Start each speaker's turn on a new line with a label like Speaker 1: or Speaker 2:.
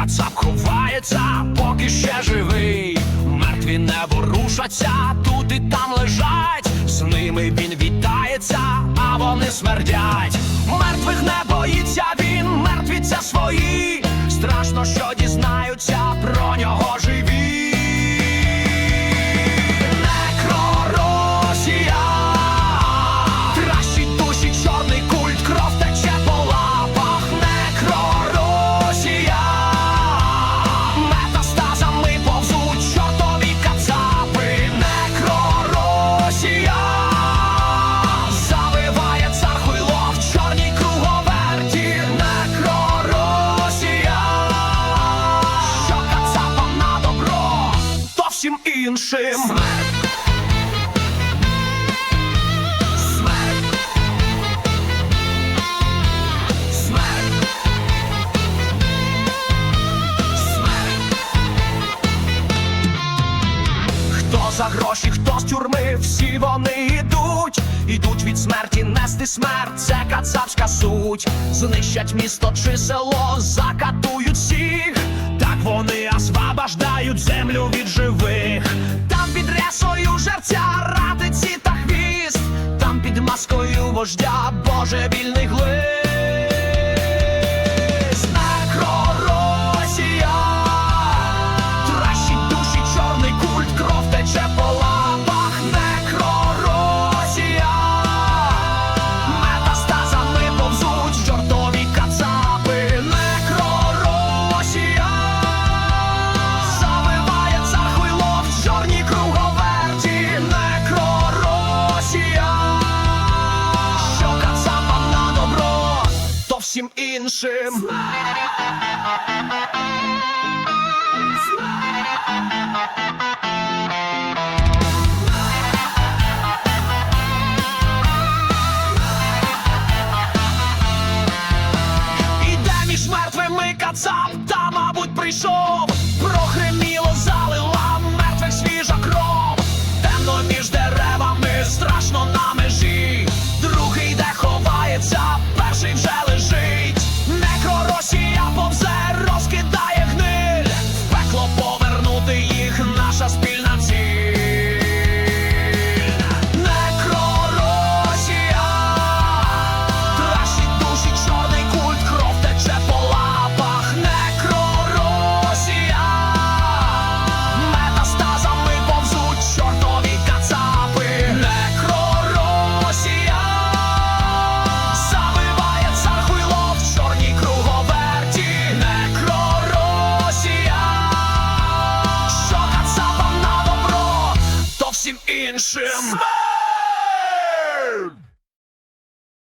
Speaker 1: кацап ховається, поки ще живий. Мертві не ворушаться, тут і там лежать. З ними він вітається, а вони смердять. Мертвих не боїться він, мертві це свої. Страшно, що дізнаються про нього живі. Іншим Смерть. Смерть. Смерть. Хто за гроші, хто з тюрми, всі вони йдуть, ідуть від смерті нести смерть, це кацапська суть. Знищать місто чи село, закатують всіх. Так вони освобождають землю від живих. Там під рясою жерця ратиці та хвіст, там під маскою вождя Боже глист. Іншим Іде між мертвими кацап, та, мабуть, прийшов. Що кацапам на добро, то всім іншим